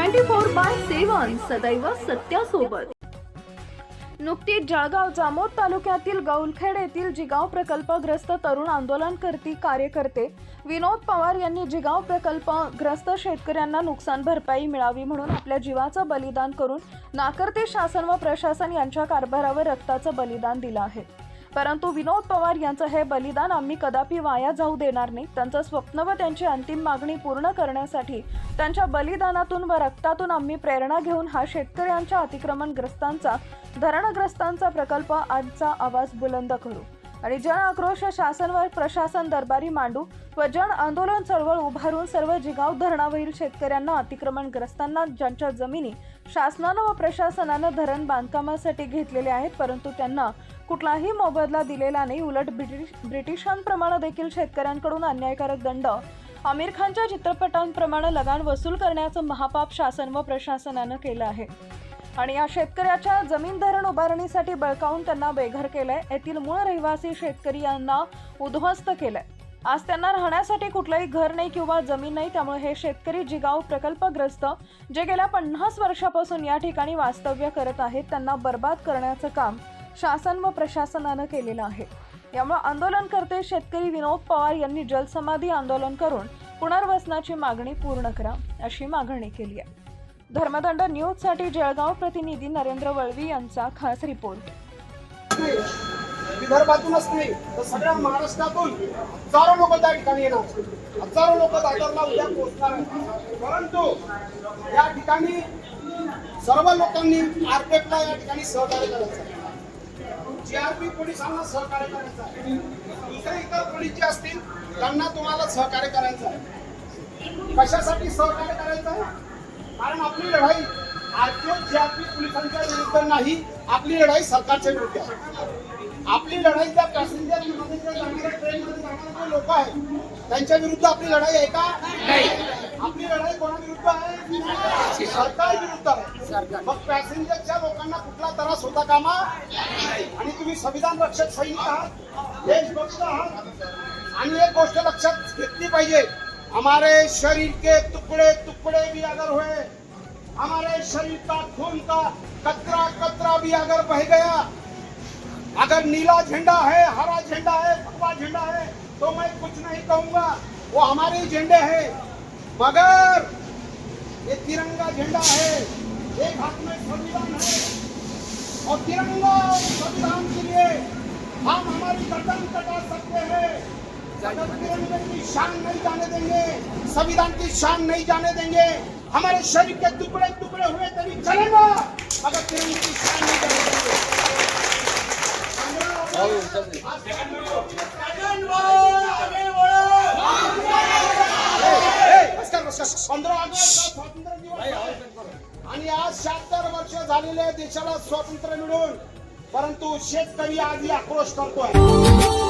Twenty four by seven सदैव सत्यासोबत. नुकतीच जळगाव जामोद तालुक्यातील गौलखेड येथील जिगाव प्रकल्पग्रस्त तरुण आंदोलनकर्ती कार्यकर्ते विनोद पवार यांनी जिगाव प्रकल्पग्रस्त शेतकऱ्यांना नुकसान भरपाई मिळावी म्हणून आपल्या जीवाचं बलिदान करून नाकर्ते शासन व प्रशासन यांच्या कारभारावर रक्ताचं बलिदान दिलं आहे. परंतु विनोद पवार यांचं हे बलिदान आम्ही कदापि वाया जाऊ देणार नाही. त्यांचं स्वप्न व त्यांची अंतिम मागणी पूर्ण करण्यासाठी त्यांच्या बलिदानातून व रक्तातून आम्ही प्रेरणा घेऊन हा शेतकऱ्यांच्या अतिक्रमणग्रस्तांचा धरणग्रस्तांचा प्रकल्प आजचा आवाज बुलंद करू. आणि जन आक्रोश शासन व प्रशासन दरबारी मांडू व जन आंदोलन चळवळ उभारून सर्व जिगाव धरणावरील शेतकऱ्यांना अतिक्रमणग्रस्तांना ज्यांच्या जमिनी शासनानं व प्रशासनानं धरण बांधकामासाठी घेतलेले आहेत परंतु त्यांना कुठलाही मोबदला दिलेला नाही. उलट ब्रिटिश ब्रिटिशांप्रमाणे देखील शेतकऱ्यांकडून अन्यायकारक दंड आमिर खानच्या चित्रपटांप्रमाणे लगान वसूल करण्याचं महापाप शासन व प्रशासनानं केलं आहे. आणि या शेतकऱ्याच्या जमीन धरण उभारणीसाठी बळकावून त्यांना बेघर केलंय. येथील मूळ रहिवासी शेतकरी यांना उद्ध्वस्त केलंय. आज त्यांना राहण्यासाठी कुठलंही घर नाही किंवा जमीन नाही त्यामुळे हे शेतकरी जिगाव प्रकल्पग्रस्त जे गेल्या पन्नास वर्षापासून या ठिकाणी वास्तव्य करत आहेत त्यांना बर्बाद करण्याचं काम शासन व प्रशासनानं केलेलं आहे. यामुळे आंदोलनकर्ते शेतकरी विनोद पवार यांनी जलसमाधी आंदोलन करून पुनर्वसनाची मागणी पूर्ण करा अशी मागणी केली आहे. धर्मदंड न्यूजसाठी जळगाव प्रतिनिधी नरेंद्र वळवी यांचा खास रिपोर्ट. विदर्भातूनच नाही तर सगळ्या महाराष्ट्रातून हजारो लोक त्या ठिकाणी येणार. हजारो लोक दादरला उद्या पोहोचणार परंतु या ठिकाणी सर्व लोकांनी आरपीएफला या ठिकाणी सहकार्य करायचं जीआरपी पोलिसांना सहकार्य करायचं दुसरे इतर पोलीस जे असतील त्यांना तुम्हाला सहकार्य करायचं आहे. कशासाठी सहकार्य करायचं आहे? कारण आपली लढाई आरपीएफ जीआरपी पोलिसांच्या विरुद्ध नाही आपली लढाई सरकारच्या विरुद्ध आहे. आपली लढाई त्या पॅसेंजर ट्रेनमध्ये लोक आहेत त्यांच्या विरुद्ध आपली लढाई आहे का? आपली लढाई कोणाविरुद्ध आहे? सरकार विरुद्ध आहे. मग पॅसेंजरच्या लोकांना कुठला त्रास होता कामा? आणि तुम्ही संविधान रक्षक सैनिक आहात देशभक्त आहात. आणि एक गोष्ट लक्षात घेतली पाहिजे हमारे शरीर के टुकड़े टुकड़े भी अगर हुए, हमारे शरीर का खून का कतरा कतरा भी अगर बह गया, अगर नीला झंडा है, हरा झंडा है भगवा झंडा है तो मैं कुछ नहीं कहूँगा, वो हमारे झंडे हैं। मगर ये तिरंगा झंडा है, एक हाथ में संविधान है, और तिरंगा संविधान के लिए हम हमारी गर्दन कटा सकते हैं। की शान नहीं जाने देंगे संविधान की शान नहीं जाने देंगे हमारे शरीर के टुकड़े टुकड़े हुए तभी चलेगा अगर तिरंगे की शान नहीं जाने देंगे आणि आज शहात्तर वर्ष झालेले देशाला स्वातंत्र्य मिळून. परंतु शेतकरी आधी आक्रोश करतोय.